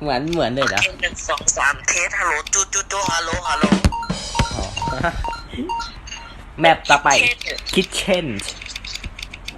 เหมือนเหมือนเลยเหรอเทสหนึ่งสองสามเทสฮัลโหลจูจูจูฮัลโหลฮัลโหลอ๋อแมปต่อไปคิดเช่น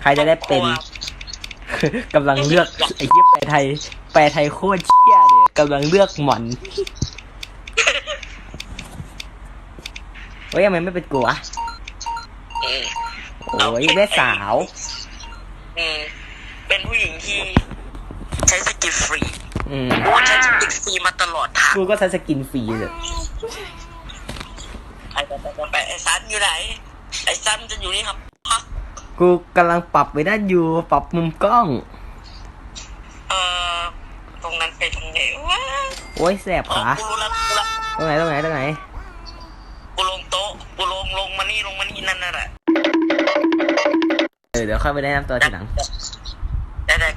ใครจะได้เป็นกำลังเลือกไอ้เหี้ยแปลไทย แปลไทยโคตรเชี่ยเนี่ยกำลังเลือกหมอนเฮ้ยทำไมไม่เป็นกูวะอืมโอ้ยแม่สาว อืมเป็นผู้หญิงที่ ใช้สกิลฟรีอืมกูใช้สกิลฟรีมาตลอดทางกูก็ใช้สกินฟรีเลยไอ้ไปไปไปไปไอ้ซันอยู่ไหน ไอ้ซันจะอยู่นี่ครับพักกูกำลังปรับไปด้านอยู่ปรับมุมกล้อง เอ่อ ตรงนั้นไปทางไหนวะโอ้ยแสบอ๋อขากูรู้ละกูรู้ละตรงไหนตรงไหนตรงไหน กูลงโต๊ะกูลงลงมานี่ลงมานี่นั่นน่ะแหละเออเดี๋ยวค่อยไปแนะนำตัวทีหลังได้ได้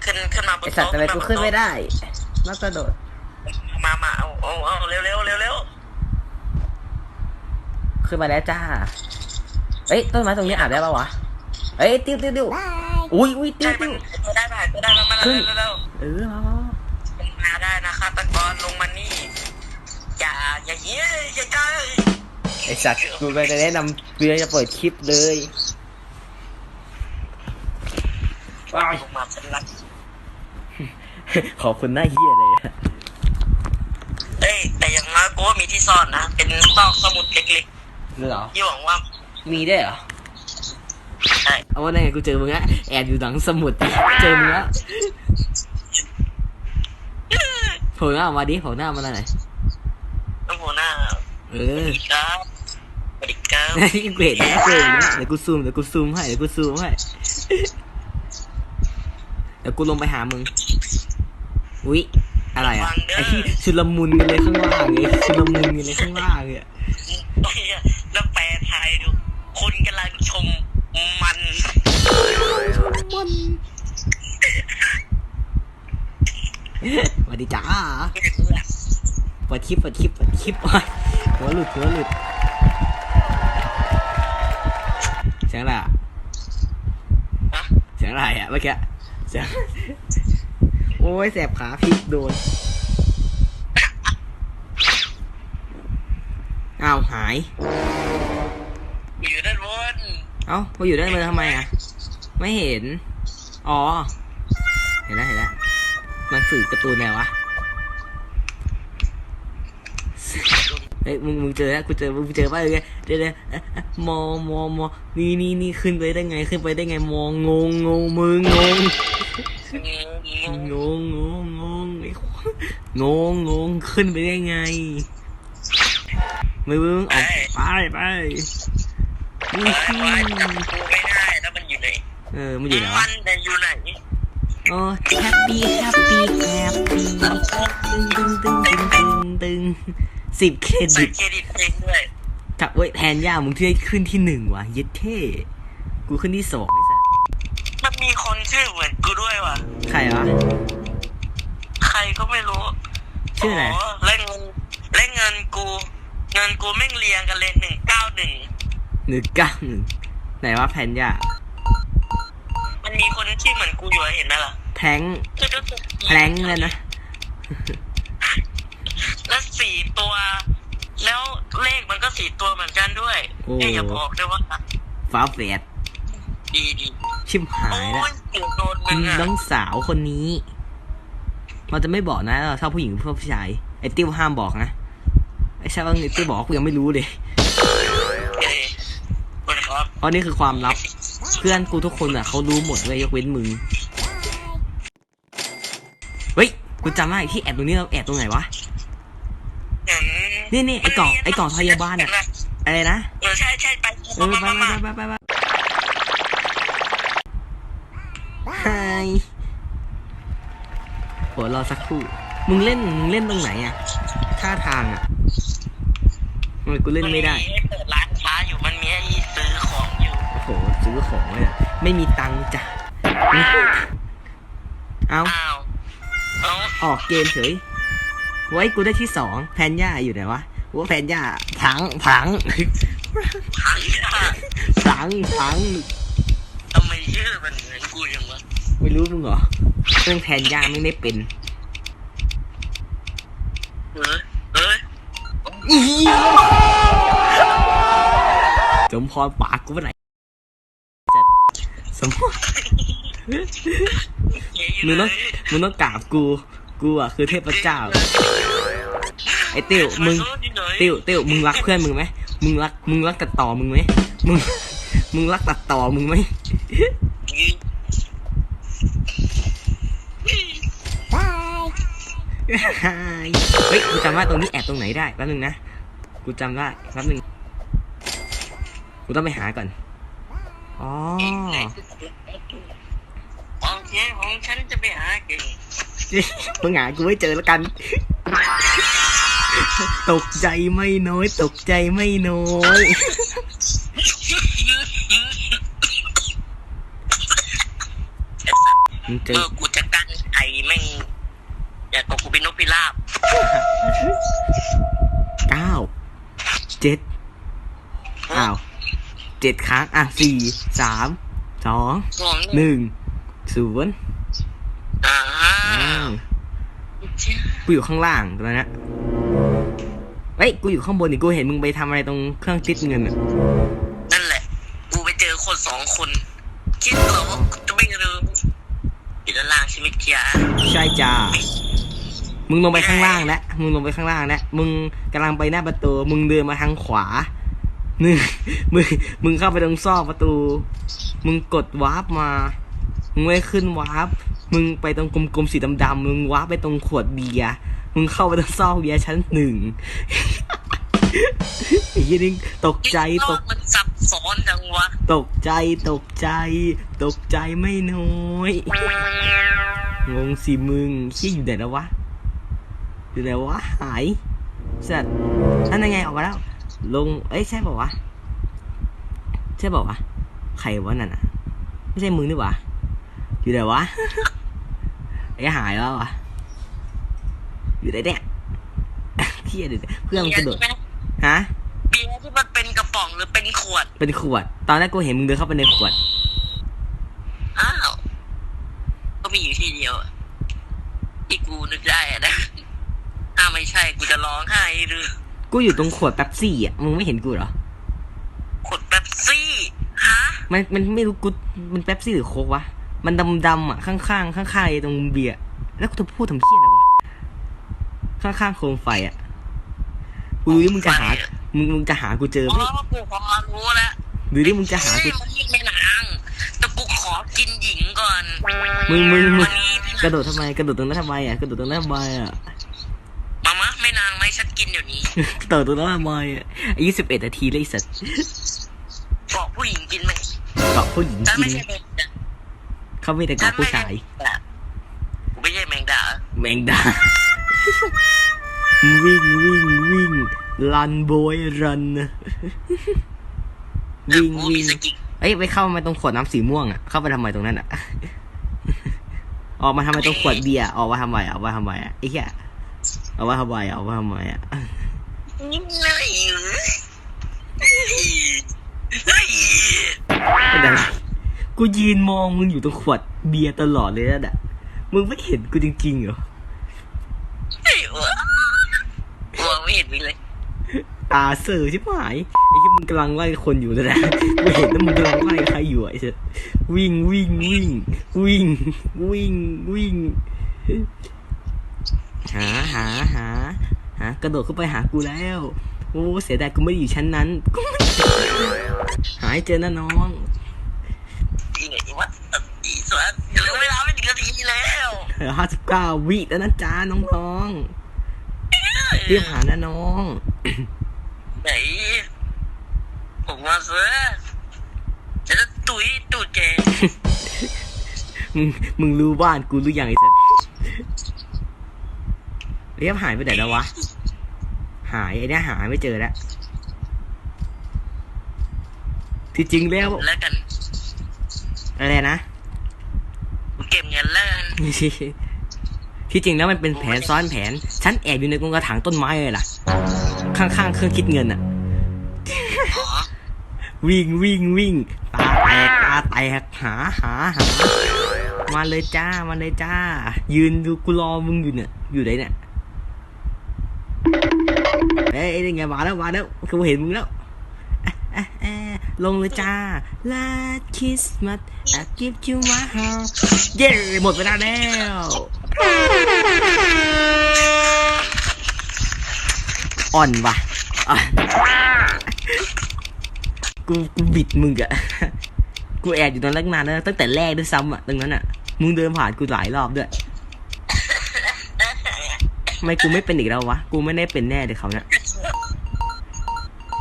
ขึ้นขึ้นมาบนไอสัตว์โต๊ะทำไมกูขึ้นไม่ได้นักกระโดดมามาเอาเอาเอาเร็วเร็วเร็วเร็วขึ้นมาแล้วจ้าเอ้ยต้นไม้ตรงนี้อาบได้ปะวะเอ้ยติ้วติ้วติ้วอุ้ยอุ้ยติ้ใช่วมัติ้นวได้ผ่านก็ได้มามาขึ้เร็วนเร็วเร็วเออมามามามาได้นะฆาตกรลงมานี่อย่าอย่าเหี้ยอย่าใจไอสัตว์กูก็จะแนะนำกูจะเปิดคลิปเลยว้ายลงมาเป็นรัก ขอบคุณหน้าเฮียเลยอะเอ้ยแต่อย่างน้อยกูว่ามีที่ซ่อนนะ เป็นซอกสมุดเล็กเหรอ ๆที่หวังว่ามีได้วยเหรอ ใช่เอาว่าไงกูเจอมึงอะแอบอยู่หลังสมุด เจอมึงละโผล่หน้าออกมาดิโผล่หน้ามาหน่อยต้องหัวหน้าเออครับสวัสดีครับนี่เกรดนะเกรดนะเดี๋ยวกูซูมเดี๋ยวกูซูมให้เดี๋ยวกูซูมให้เดี๋ยวกูลงไปหามึง อุ๊ยอะไรอะไอ้ที่ชุลมุนกันเลยข้างล่างไงชุลมุนกันเลยข้างล่างเนี่ยแล้วแปลไทยดู คนกำลังชมมันสวัสดีจ้าเปิดคลิปเปิดคลิปเปิดคลิปโอ๊ยหัวหลุดหัวหลุดเสียงอะไรอะฮะเสียงอะไรอะเมื่อกี้เสียง โอ้ยแสบขาพลิกโดน อ้าวหาย อยู่ด้านบนเอ้ามาอยู่ด้านบนทำไมอะ ไม่เห็น อ๋อ เห็นแล้วเห็นแล้ว มันสื่อการ์ตูนแนววะเอ้ยมึงมึงเจอแล้วกูเจอมึงเจอป่ะเออเดี๋ยวเดี๋ยวเอ๊ะเอ๊ะมอมอมอนี่นี่นี่ขึ้นไปได้ไงขึ้นไปได้ไงมองงงงงมึงงง งงงงงงไอ้งงงงขึ้นไปได้ไงมึงมึงออกไปไปกูไม่ได้แล้วมันอยู่ไหนเออมันอยู่ไหนมันอยู่ไหนโอ้แฮปปี้แฮปปี้แฮปปี้ตึงตึงตึงตึงตึงตึงสิบเครใส่ดิตเครดิตเพลงด้วยกับเว้ยแทนย่ามึงที่ขึ้นที่หนึ่งว่ะเย็ดเท่กูขึ้นที่สอง คนชื่อเหมือนกูด้วยว่ะ ใครวะ ใครก็ไม่รู้ชื่ออะไรโเล่นเงินเล่นเงินกู เงินกูแม่งเรียงกันเลยหนึ่งเก้าหนึ่งหนึ่งเก้าหนึ่งไหนวะแพนย่ามันมีคนที่เหมือนกูอยู่อะเห็นไหมล่ะแพลงแพลงเลยนะ แล้วสี่ตัว แล้วเลขมันก็สี่ตัวเหมือนกันด้วยโอ้ เอ้ยอย่าบอกด้วยว่า ฟ้าแฝดดีดี ชิมหาโอ้ยแล้วยเกือบโดนมึงอะน้องสาวคนนี้ เราจะไม่บอกนะเราชอบผู้หญิงหรือผู้ชายไอ้ติ้วห้ามบอกนะไอ้ชาว่าไอ้ติ้วบอกกูยังไม่รู้เลยเอ้ยคุณครับเพราะนี่คือความลับ เพื่อนกูทุกคนอะเขารู้หมดเลยยกเว้นมึงเฮ้ยกูจำได้ที่แอบตรงนี้เราแอบตรงไหนวะอืมนี่นี่ไอ้กล่องไอ้กล่องพยาบาลอะอะไรนะเออใช่ใช่ไปเออไปมาไปมาไปไป โหรอสักครู่ มึงเล่นมึงเล่นตรงไหนอะท่าทางอะทำไมกูเล่นไม่ได้ เปิดร้านค้าอยู่มันมีให้ซื้อของอยู่โอ้โห ซื้อของเลยอะไม่มีตังค์จ้ะ เอาอ้าวเอาออกเกมเฉย ไว้กูได้ที่สอง แพนย่าอยู่ไหนวะว่าแพนย่าพังพังถังพังทำไมชื่อมันเหมือนกูยังวะ ไม่รู้มึงเหรอเรื่องแทนยาไม่ได้เป็นเออเอ้ยสมพรปากกูไปไหนจะสมพรมึงต้องมึงต้องกราบกู กูอะคือเทพเจ้า ไอ้ติวมึงติวติวมึงรักเพื่อนมึงไหมมึงรักมึงรักตัดต่อมึงไหมมึงมึงรักตัดต่อมึงไหม เฮ้ยกูจำว่าตรงนี้แอบตรงไหนได้แป๊บนึงนะกูจำได้แป๊บนึงกูต้องไปหาก่อนอ๋อของแค่ของฉันจะไปหาเก่งมึงหากูไม่เจอแล้วกัน ตกใจไม่น้อย ตกใจไม่น้อยมึงเจเอออกูจะกันไอ้แม่งอยากกับกูเป็นนกพิราบ เก้าเจ็ดอ้าวเจ็ดครั้งอะสี่สามสองสองหนึ่งศูนย์อ่าอ้าวกูอยู่ข้างล่างตอนนั้นนะเฮ้ยกูอยู่ข้างบนนี่กูเห็นมึงไปทำอะไรตรงเครื่องติดเงินอะนั่นแหละ กูไปเจอคนสองคนคิดเหรอว่ากูจะไม่รู้อยู่ด้านล่างใช่ไหมเกียร์ใช่จ้า มึงลงไปข้างล่างแล้วมึงลงไปข้างล่างแล้วมึงกำลังไปหน้าประตู มึงเดินมาทางขวามึงมึงมึงเข้าไปตรงซอกประตู มึงกดวาร์ปมา มึงไม่ขึ้นวาร์ปมึงไปตรงกลมๆสีดำๆมึงวาร์ปไปตรงขวดเบียร์มึงเข้าไปตรงซอกเบียร์ชั้นหนึ่งไอ้ยี่นี่ตกใจตกมันซับซ้อนจังวะ ตกใจตกใจ ตกใจไม่น้อย งงสิมึงขี้อยู่ไหนแล้ววะ อยู่ไหนวะหายสัตว์นั่นยังไงออกมาแล้ว ลง เอ้ยใช่เปล่าวะ ใช่เปล่าวะ ใครวะนั่นอะ ไม่ใช่มึงนี่หวะอยู่ไหนวะ ไอ้หายแล้ววะอยู่ไหนเนี่ยเที่ยดิเพื่อนมึงกระโดดเบียร์ใช่ไหมฮะ เบียร์ที่มันเป็นกระป๋องหรือเป็นขวด เป็นขวด ตอนแรกกูเห็นมึงเดินเข้าไปในขวด อ้าว ก็มีอยู่ที่เดียวอะที่กูนึกได้อะนะ ถ้าไม่ใช่กู จะร้องไห้หรือ กูอยู่ตรงขวดแป๊บซี่อะ มึงไม่เห็นกูเหรอ ขวดแป๊บซี่ฮะ มันมันไม่รู้กูมันแป๊บซี่หรือโค้กวะ มันดำดำๆอะข้างข้างๆข้างๆไอ้ตรงเบียร์แล้วกูจะพูดทำเพี้ยอะไรวะ ข้างข้างๆโคมไฟอะ กูรู้ที่มึงจะหา มึงมึงจะหากูเจออ๋ไหมอกูพอรู้แล้วหรือที่มึงจะหากูเฮ้ยมันนี่ไม่นางแต่กูขอกินหญิงก่อน มึงมึงมึงนนี่กระโดดทำไม กระโดดตรงนั้นทำไมอะ กระโดดตรงนั้นทำไมอะ มามะไม่นางไหมฉัน กินเดี๋ยวนี้กระโดดตรงนั้นทำไมอะอายุสิบเอ็ดนาทีเลยไอ้สัตว์บอกผู้หญิงกินไหมเกาะผู้หญิงฉันกิไม่น ใช่แมงดาเขาไม่แต่เกาะผู้ชายกูไม่ใช่แมงดาแมงดา วิ่งวิ่งวิ่งรันโบยรันเออวิ่งกูมีวิ่งสกิลเอ้ยไปเข้ามาตรงขวดน้ำสีม่วงอะ เข้าไปทำไมตรงนั้นอะ ออกมาทำไมตรงขวดเบียร์ออกมาทำไมอะออกมาทำไมอะไอ้เหี้ยออกมาทำไมอะออกมาทำไมอะ กูยืนมองมึงอยู่ตรงขวดเบียร์ตลอดเลยนะอะมึงไม่เห็นกูจริงๆเหรอเฮ้ยว้าวว้าวไม่เห็นมีเลยตาเสือใช่ไหมไอ้ที่มึงกำลังไล่คนอยู่นะกูเห็นว่ามึงกำลังไล่ใครอยู่อะไอ้เสยวิ่งวิ่งวิ่งวิ่งวิ่งวิ่งหาหาหา หากระโดดเข้าไปหากูแล้ว โอ้เสียดายกูไม่ได้อยู่ชั้นนั้นกูไม่หายเจอนะน้องอีไหนวะอีสวนเหลือเวลาไม่ถึงนาทีแล้วห้าสิบเก้าวิแล้วนะจ้าน้องๆเรียกหานะน้อง ไหนผมมาเสือจะจะตุยตูดแกมึงมึงรู้บ้านกูหรือยังไอ้สัส เรียบหายไปไหนแล้ววะ หายไอ้เนี่ยหาไม่เจอแล้ว ที่จริงแล้วแล้วกันอะไรนะกูเก็บเงินแล้วกันที่จริงแล้วมันเป็นแผนซ้อนแผน ฉันแอบอยู่ในกรงกระถางต้นไม้เลยล่ะ ข้างๆเครื่องคิดเงินอะอ๋อวิ่งวิ่งวิ่งตาแตกตาแตกหาหาหามาเลยจ้ามาเลยจ้า ยืนดูกูรอมึงอยู่เนี่ย อยู่ไหนเนี่ยเอ้ยนี่ไงมาแล้วมาแล้วกูเห็นมึงแล้วลงเลยจ้า Last Christmas I give you my heart เย้หมดเวลาแล้ว อ่อนว่ะ กูกูบิดมึงอะกูแอบอยู่ตรงนั้นตั้งนานแล้วตั้งแต่แรกด้วยซ้ำอะตรงนั้นอะมึงเดินผ่านกูหลายรอบด้วยไม่กูไม่เป็นอีกแล้ววะ กูไม่ได้เป็นแน่เลยวเขาเนี่ย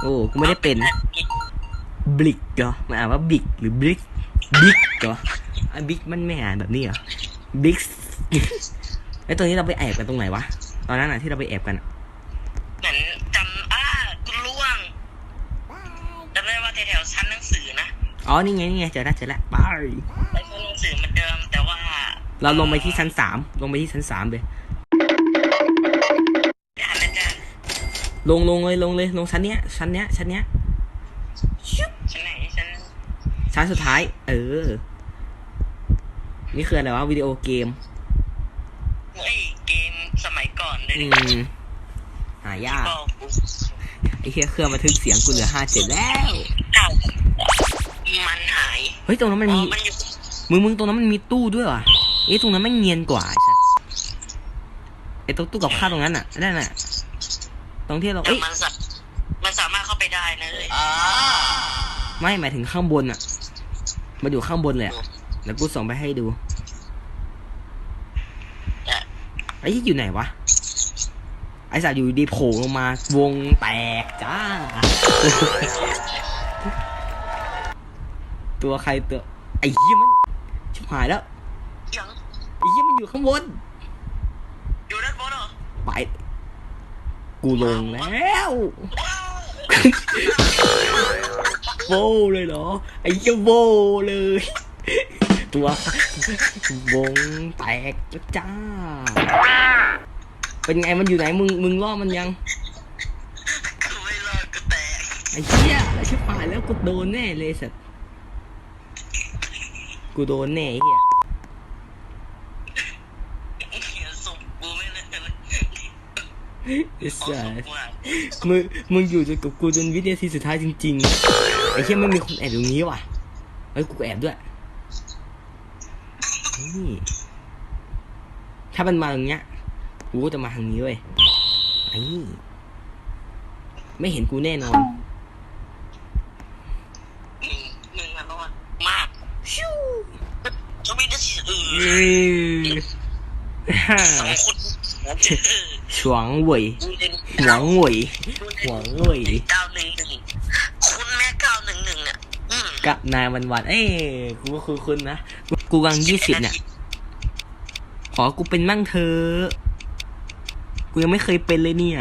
โอ้กูไม่ได้เป็นบลิกเหรอมันอ่านว่าบิกหรือบลิกบิ๊กเหรอไอ้บิ๊กมันไม่อ่านแบบนี้เหรอบิ๊กไอ้ตัวนี้เราไปแอบกันตรงไหนวะตอนนั้นอะที่เราไปแอบกันอะเหมือนจำอ้ากูล่วงจำได้ว่าแถวๆชั้นหนังสือนะอ๋อนี่ไงนี่ไงเจอแล้วเจอแล้วไปไปชั้นหนังสือเหมือนเดิมแต่ว่า เราลงไปที่ชั้นสามลงไปที่ชั้นสามเลย ลงลงเลยลงเลยลงชั้นเนี้ยชั้นเนี้ยชั้นเนี้ยชั้นไหนชั้นชั้นสุดท้าย เออ นี่คืออะไรวะวิดีโอเกมเฮ้ยเกมสมัยก่อนเลยอืดิมหายากก็ไอ้เหี้ยเครื่องบันทึกเสียงกูเหลือห้าเจ็ดแล้วอ้าวมันหายเฮ้ยตรงนั้นมันอ๋อมีมันอยู่มึงมึงตรงนั้นมันมีตู้ด้วยว่ะเอ้ตรงนั้นไม่งเนียนกว่าไอ้สัสไอ้ตรงตู้กับข้าวตรงนั้นอะนั่นน่ะ ตรงที่เราแต่เอ้ยมันสามันสามารถเข้าไปได้นะเลยไม่หมายถึงข้างบนอะมาอยู่ข้างบนเลยอะเดี๋ยวกูส่งไปให้ดูแต่ไอ้ยี่อยู่ไหนวะไอ้สัตว์อยู่ดีโผล่ลงมาวงแตกจ้า ตัวใครตัวไอ้เหี้ยมันชิบหายแล้วยังไอ้เหี้ยมันอยู่ข้างบนอยู่ด้านบนเหรอไป กูลงแล้วโวเลยเหรอ ไอ้เหี้ยโวเลย ตัววงแตกแล้วจ้า เป็นไงมันอยู่ไหนมึงมึงล่อมันยังไม่รอดกูแตกไอ้เหี้ยแล้ชิบหายแล้วกูโดนแน่เลยสัตว์กูโดนแน่เหี้ย เขียนส่งกูไม่เลยเลย ไอ้เอาสัส่งสกูอะมึงมึงอยู่จนกับกูจนวินาทีสุดท้ายจริงๆไอ้เหี้ยไม่มีคนแอบตรงนี้ว่ะเฮ้ยกูแอบด้วยนี่ถ้ามันมาตรงเนี้ยกูก็จะมาทางนี้เว้ยไอ้นี่ไม่เห็นกูแน่นอนมึงมึงมารอดมากชิวจะมีได้สิเอออืมฮ่าสองคน เออฉวงเหวยกูเล่นหวังเหวยหวังเหวยเก้าหนึ่งหนึ่งคุณแม่เก้าหนึ่งหนึ่งอะอืมกับนายวันวันๆเอ้ยกูก็คือคุณนะกูกำลังยี่สิบเนี่ยขอกูเป็นมั่งเธอะกูยังไม่เคยเป็นเลยเนี่ย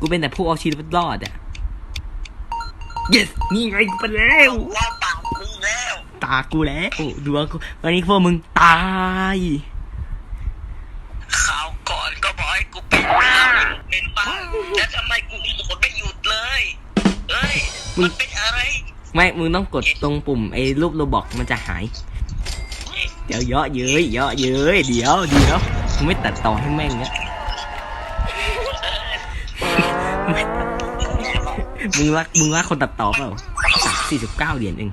กูเป็นแต่ผู้เอาชีวิตรอดอะ yes นี่ไงกูเป็นแล้วว่าปากมึงแล้ว ตากูแล้วดวงกูวันนี้พวกมึงตาย อ้ยมันเป็นอะไรไม่ มึงต้องกดตรงปุ่มไอ้รูปโรบอกมันจะหาย เดี๋ยวเยอะเย้ยเยอะเย้ยเดี๋ยวเดี๋ยวมึงไม่ตัดต่อให้แม่งเนี่ยไม่มึงรักมึงรักคนตัดต่อเปล่าสามสี่สิบเก้าเหรียญเอง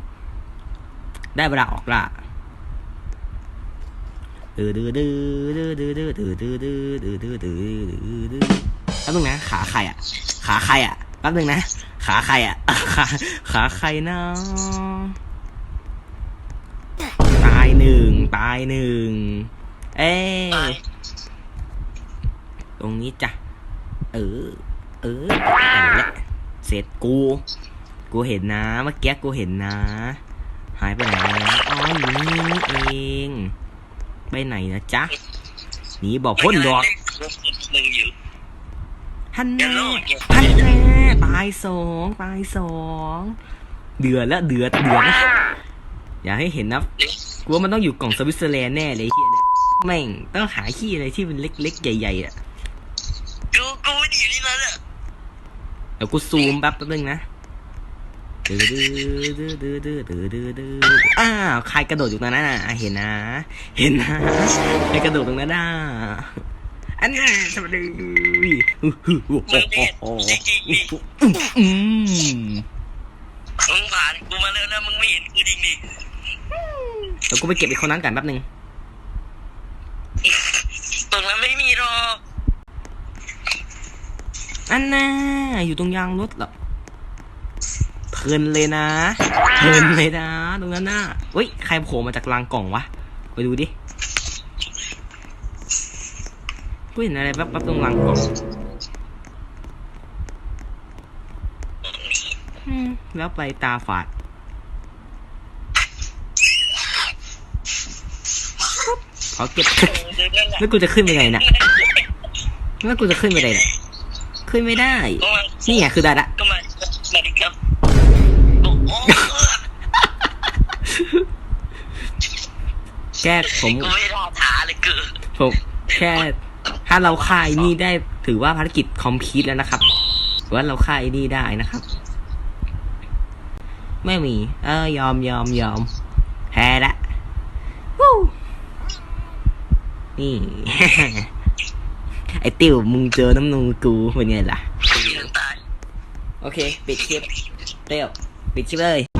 ได้เวลาออกละดื้อดื้อดื้อดื้อดื้อดื้อดื้อดื้อดื้อดื้อดื้อดื้อดื้อดื้อแป๊บนึงนะ ขาใครอะ ขาใครอะแป๊บนึงนะ ขาใครอะ ขาขาใครนะ ตายหนึ่ง ตายหนึ่ง เอ้ตายยตรงนี้จ้ะ เออ เออเอาละเสร็จกู กูเห็นนะ เมื่อกี้กูเห็นนะ หายไปไหนแล้วอ๋ออยู่นี่เอง ไปไหนนะจ๊ะ หนีบอกพ้นดอกหนึ่งอยู่ ฮันเดี๋ยวแน่โลดเดี๋ยวฮันแน่ตายสองตายสองเดือดแล้วเดือดเดือดนะอย่าให้เห็นนะกูว่ามันต้องอยู่กล่องสวิตเซอร์แลนด์แน่เลยไอ้เฮียเนี่ยแม่งต้องหาขี้อะไรที่มันเล็กๆ ใหญ่ๆอะกูกูไม่ได้อยู่ที่นั่นอะเดี๋ยวกูซูมแป๊บแป๊บนึงนะดื้อดื้อดื้อดื้อดื้อดื้อดื้อดื้ออ้าวใครกระโดดอยู่ตรงนั้นน่ะเห็นนะ เห็นนะใครกระโดดตรงนั้นน่ะ อันนี้สวัสดีอืมึงด็ดโอ้โหจริงดิอืมมึงผ่านกูมาแล้วนะมึงไม่เห็นกูจริงดิเดี๋ยวกูไปเก็บไอ้คนนั้นก่อนแป๊บนึงตรงนั้นไม่มีหรอกอันน่ะอยู่ตรงยางรถเหรอเพลินเลยนะเพลินเลยนะ ตรงนั้นน่ะเฮ้ยใครโผล่มาจากรางกล่องวะไปดูดิ กูเห็นอะไรแป๊บๆตรงรางกล่องอืมแล้วไปตาฝาดขอเก็บเดินนั่นแหละแล้วกูจะขึ้นไปไงน่ะแล้วกูจะขึ้นไปไหนน่ะขึ้นไม่ได้ก็มานี่ไงคือได้ละก็มามาดิครับโอ้โหแก้ผมกูไม่รอถาเลยเกินผม แค่ถ้าเราฆ่าไอ้นี่ได้ถือว่าภารกิจคอมพลีทแล้วนะครับถือว่าเราฆ่าไอ้นี่ได้นะครับ ไม่มี เออยอมยอมยอมแพ้ละวู้นี่ ไอติวมึงเจอน้ำนูกูเป็นไงล่ะตายโอเค ปิดคลิปเร็วปิดคลิปเลย